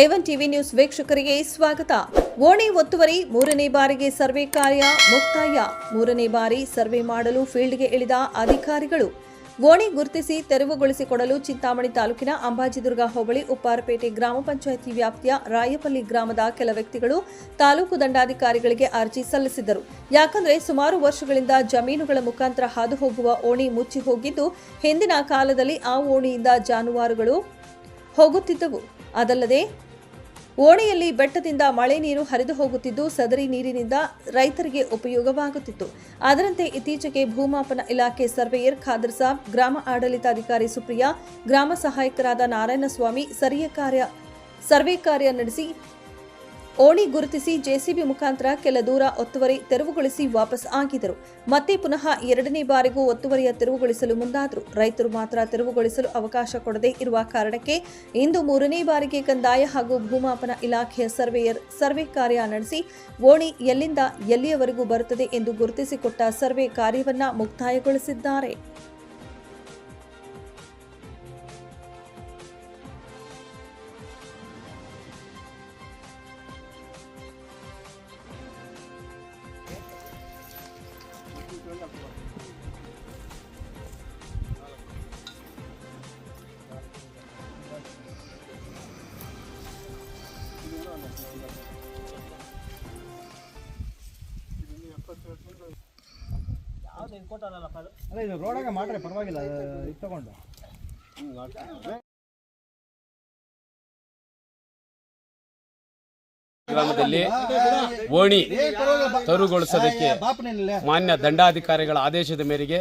A one TV news ವೀಕ್ಷಕರಿಗೆ ಸ್ವಾಗತ. ಓಣಿ ಒತ್ತುವರಿ ಮೂರನೇ ಬಾರಿಗೆ ಸರ್ವೆ ಕಾರ್ಯ ಮುಕ್ತಾಯ. ಮೂರನೇ ಬಾರಿ ಸರ್ವೆ ಮಾಡಲು ಫೀಲ್ಡ್ಗೆ ಇಳಿದ ಅಧಿಕಾರಿಗಳು. ಓಣಿ ಗುರುತಿಸಿ ತೆರವುಗೊಳಿಸಿಕೊಡಲು ಚಿಂತಾಮಣಿ ತಾಲೂಕಿನ ಅಂಬಾಜಿದುರ್ಗ ಹೋಬಳಿ ಉಪ್ಪಾರಪೇಟೆ ಗ್ರಾಮ ಪಂಚಾಯಿತಿ ವ್ಯಾಪ್ತಿಯ ರಾಯಪಲ್ಲಿ ಗ್ರಾಮದ ಕೆಲ ವ್ಯಕ್ತಿಗಳು ತಾಲೂಕು ದಂಡಾಧಿಕಾರಿಗಳಿಗೆ ಅರ್ಜಿ ಸಲ್ಲಿಸಿದರು ಯಾಕಂದ್ರೆ ಸುಮಾರು ವರ್ಷಗಳಿಂದ ಜಮೀನುಗಳ ಮುಖಾಂತರ ಹಾದು ಹೋಗುವ ಓಣಿ ಮುಚ್ಚಿ ಹೋಗಿದ್ದು ಹಿಂದಿನ ಕಾಲದಲ್ಲಿ ಆ ಓಣಿಯಿಂದ ಜಾನುವಾರುಗಳು ಹೋಗುತ್ತಿದ್ದವು. ಅದಲ್ಲದೆ, ಓಣೆಯಲ್ಲಿ ಬೆಟ್ಟದಿಂದ ಮಳೆ ನೀರು ಹರಿದು ಹೋಗುತ್ತಿದ್ದು, ಸದರಿ ನೀರಿನಿಂದ ರೈತರಿಗೆ ಉಪಯೋಗವಾಗುತ್ತಿತ್ತು. ಅದರಂತೆ ಇತ್ತೀಚೆಗೆ ಭೂಮಾಪನ ಇಲಾಖೆ ಸರ್ವೇಯರ್ ಖಾದರ್ ಸಾಬ್, ಗ್ರಾಮ ಆಡಳಿತಾಧಿಕಾರಿ ಸುಪ್ರಿಯಾ, ಗ್ರಾಮ ಸಹಾಯಕರಾದ ನಾರಾಯಣಸ್ವಾಮಿ, ಸರಿಯ ಕಾರ್ಯ, ಸರ್ವೆ ಕಾರ್ಯ ನಡೆಸಿ ಓಣಿ ಗುರುತಿಸಿ ಜೆಸಿಬಿ ಮುಖಾಂತರ ಕೆಲ ದೂರ ಒತ್ತುವರಿ ತೆರವುಗೊಳಿಸಿ ವಾಪಸ್ ಆಗಿದರು ಮತ್ತೆ ಪುನಃ ಎರಡನೇ ಬಾರಿಗೂ ಒತ್ತುವರಿಯ ತೆರವುಗೊಳಿಸಲು ಮುಂದಾದರು. ರೈತರು ಮಾತ್ರ ತೆರವುಗೊಳಿಸಲು ಅವಕಾಶ ಕೊಡದೇ ಇರುವ ಕಾರಣಕ್ಕೆ ಇಂದು ಮೂರನೇ ಬಾರಿಗೆ ಕಂದಾಯ ಹಾಗೂ ಭೂಮಾಪನ ಇಲಾಖೆಯ ಸರ್ವೇಯರ್ ಸರ್ವೆ ಕಾರ್ಯ ನಡೆಸಿ ಓಣಿ ಎಲ್ಲಿಂದ ಎಲ್ಲಿಯವರೆಗೂ ಬರುತ್ತದೆ ಎಂದು ಗುರುತಿಸಿಕೊಟ್ಟ ಸರ್ವೆ ಕಾರ್ಯವನ್ನ ಮುಕ್ತಾಯಗೊಳಿಸಿದ್ದಾರೆ. ಅಲ್ಲ ಇದು ರೋಡಾಗ ಮಾಡ್ರಿ ಪರವಾಗಿಲ್ಲ ಇದು ತಗೊಂಡು. ಗ್ರಾಮದಲ್ಲಿ ಓಣಿ ತೆರವುಗೊಳಿಸೋದಕ್ಕೆ ಮಾನ್ಯ ದಂಡಾಧಿಕಾರಿಗಳ ಆದೇಶದ ಮೇರೆಗೆ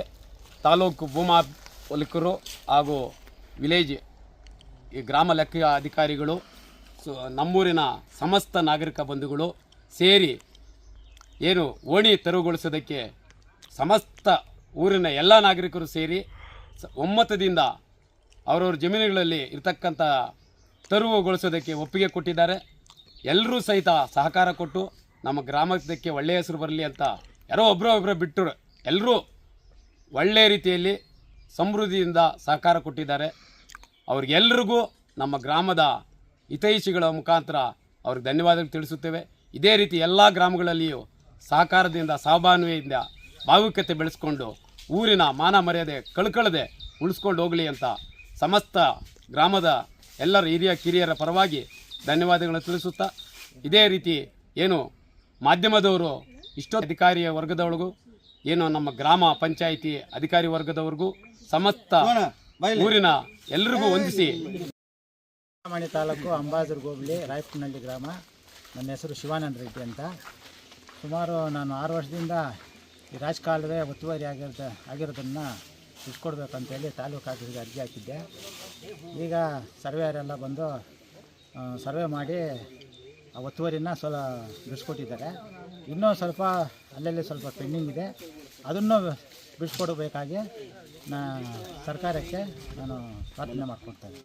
ತಾಲೂಕು ಭೂಮಾಲಿಕರು ಹಾಗೂ ವಿಲೇಜ್ ಈ ಗ್ರಾಮ ಲೆಕ್ಕ ಅಧಿಕಾರಿಗಳು ನಮ್ಮೂರಿನ ಸಮಸ್ತ ನಾಗರಿಕ ಬಂಧುಗಳು ಸೇರಿ ಏನು ಓಣಿ ತೆರವುಗೊಳಿಸೋದಕ್ಕೆ ಸಮಸ್ತ ಊರಿನ ಎಲ್ಲ ನಾಗರಿಕರು ಸೇರಿ ಒಮ್ಮತದಿಂದ ಅವರವ್ರ ಜಮೀನುಗಳಲ್ಲಿ ಇರತಕ್ಕಂಥ ತೆರವುಗೊಳಿಸೋದಕ್ಕೆ ಒಪ್ಪಿಗೆ ಕೊಟ್ಟಿದ್ದಾರೆ. ಎಲ್ಲರೂ ಸಹಿತ ಸಹಕಾರ ಕೊಟ್ಟು ನಮ್ಮ ಗ್ರಾಮಕ್ಕೆ ಒಳ್ಳೆಯ ಹೆಸರು ಬರಲಿ ಅಂತ ಯಾರೋ ಒಬ್ಬರೋ ಒಬ್ಬರು ಬಿಟ್ಟರು. ಎಲ್ಲರೂ ಒಳ್ಳೆಯ ರೀತಿಯಲ್ಲಿ ಸಮೃದ್ಧಿಯಿಂದ ಸಹಕಾರ ಕೊಟ್ಟಿದ್ದಾರೆ. ಅವ್ರಿಗೆಲ್ರಿಗೂ ನಮ್ಮ ಗ್ರಾಮದ ಹಿತೈಷಿಗಳ ಮುಖಾಂತರ ಅವ್ರಿಗೆ ಧನ್ಯವಾದಗಳು ತಿಳಿಸುತ್ತೇವೆ. ಇದೇ ರೀತಿ ಎಲ್ಲ ಗ್ರಾಮಗಳಲ್ಲಿಯೂ ಸಹಕಾರದಿಂದ ಸಹಬಾನ್ವೆಯಿಂದ ಭಾವುಕತೆ ಬೆಳೆಸ್ಕೊಂಡು ಊರಿನ ಮಾನ ಮರ್ಯಾದೆ ಕಳ್ಕೊಳ್ಳದೆ ಉಳಿಸ್ಕೊಂಡು ಹೋಗಲಿ ಅಂತ ಸಮಸ್ತ ಗ್ರಾಮದ ಎಲ್ಲರ ಹಿರಿಯ ಕಿರಿಯರ ಪರವಾಗಿ ಧನ್ಯವಾದಗಳನ್ನು ತಿಳಿಸುತ್ತಾ ಇದೇ ರೀತಿ ಏನು ಮಾಧ್ಯಮದವರು ಇಷ್ಟೋ ಅಧಿಕಾರಿಯ ವರ್ಗದವರಿಗೂ ಏನು ನಮ್ಮ ಗ್ರಾಮ ಪಂಚಾಯಿತಿ ಅಧಿಕಾರಿ ವರ್ಗದವರೆಗೂ ಸಮಸ್ತ ಊರಿನ ಎಲ್ಲರಿಗೂ ವಂದಿಸಿ. ಮಣಿ ತಾಲೂಕು ಅಂಬಾಜರ್ ಹೋಬಳಿ ರಾಯಪುರನಹಳ್ಳಿ ಗ್ರಾಮ. ನನ್ನ ಹೆಸರು ಶಿವಾನಂದ ರೆಡ್ಡಿ ಅಂತ. ಸುಮಾರು ನಾನು ಆರು ವರ್ಷದಿಂದ ಈ ರಾಜಕಾಲುವೆ ಒತ್ತುವರಿ ಆಗಿರೋದ ಆಗಿರೋದನ್ನು ಬಿಟ್ಕೊಡ್ಬೇಕಂತೇಳಿ ತಾಲೂಕು ಆಫೀಸ್ಗೆ ಅರ್ಜಿ ಹಾಕಿದ್ದೆ. ಈಗ ಸರ್ವೇಯರೆಲ್ಲ ಬಂದು ಸರ್ವೆ ಮಾಡಿ, ಆ, ಒತ್ತುವರಿನ ಸ್ವಲ್ಪ ಬಿಡಿಸ್ಕೊಟ್ಟಿದ್ದಾರೆ. ಇನ್ನೂ ಸ್ವಲ್ಪ, ಅಲ್ಲಲ್ಲಿ ಸ್ವಲ್ಪ ಪೆಂಡಿಂಗ್ ಇದೆ. ಅದನ್ನು ಬಿಡಿಸ್ಕೊಡ್ಬೇಕಾಗಿ ನಾ ಸರ್ಕಾರಕ್ಕೆ ನಾನು ಪ್ರಾರ್ಥನೆ ಮಾಡ್ಕೊಳ್ತೇನೆ.